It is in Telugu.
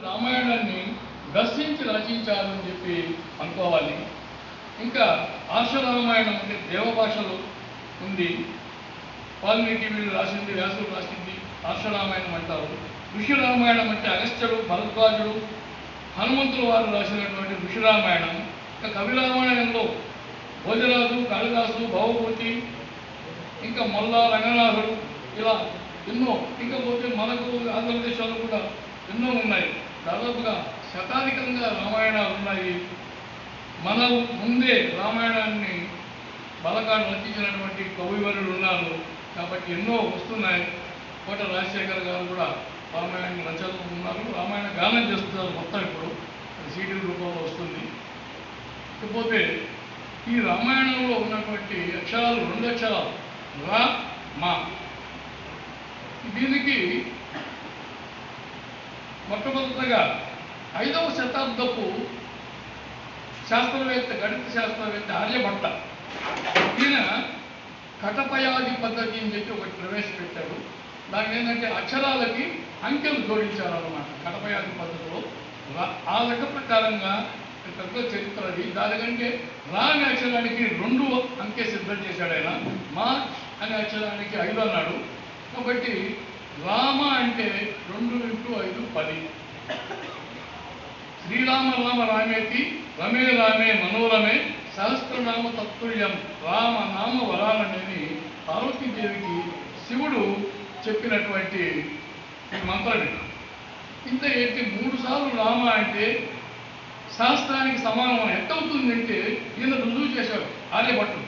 రామాయణాన్ని దర్శించి రచించాలని చెప్పి అనుకోవాలి. ఇంకా ఆర్ష రామాయణం అంటే దేవభాషలో ఉంది. వాల్మీకి వీళ్ళు రాసింది వ్యాసులు రాసింది ఆర్ష రామాయణం అంటారు. ఋషి రామాయణం అంటే అగస్త్యుడు భరద్వాజుడు హనుమంతుల వారు రాసినటువంటి ఋషి రామాయణం. ఇంకా కవి రామాయణంలో భోజరాజు కాళిదాసు భవభూతి ఇంకా మొల్ల రంగనాథుడు ఇలా ఎన్నో ఇంకా పోతే మనకు ఆంధ్రప్రదేశ్లో కూడా ఎన్నో ఉన్నాయి. దాదాపుగా శతాధికంగా రామాయణాలు ఉన్నాయి. మన ముందే రామాయణాన్ని బలకాడు రచించినటువంటి కవివరులు ఉన్నారు. కాబట్టి ఎన్నో వస్తున్నాయి. కోట రాజశేఖర్ గారు కూడా రామాయణ రచనలు ఉన్నారు. రామాయణ గానం చేస్తున్నారు మొత్తం ఇప్పుడు. అది సీడీ రూపంలో వస్తుంది. ఇకపోతే ఈ రామాయణంలో ఉన్నటువంటి అక్షరాలు రెండు అక్షరాలు రా మా. దీనికి మొట్టమొదటగా ఐదవ శతాబ్దపు శాస్త్రవేత్త గణిత శాస్త్రవేత్త ఆర్యభట్ట ఈయన కటపయాది పద్ధతి అని చెప్పి ఒకటి ప్రవేశపెట్టాడు దాని ఏంటంటే అక్షరాలకి అంకెలు జోడించాలన్నమాట కటపయాది పద్ధతిలో ఆ లెక్క ప్రకారంగా పెద్ద చరిత్ర అది. దానికంటే రా అనే అక్షరానికి రెండు అంకె సిద్ధం చేశాడు ఆయన. మా అనే అక్షరానికి ఐదు అన్నాడు. కాబట్టి రామ అంటే పది. శ్రీరామ రామ రామేతి రమే రామే మనోరమే సహస్రనామ తత్తుల్యం రామ నామ వరాలనేది పార్వతీదేవికి శివుడు చెప్పినటువంటి ఈ మంత్రం ఇది. ఇంత ఏంటి? మూడు సార్లు రామ అంటే శాస్త్రానికి సమానం ఎంత అవుతుందంటే ఈయన రుజువు చేశాడు ఆర్యభట్టు.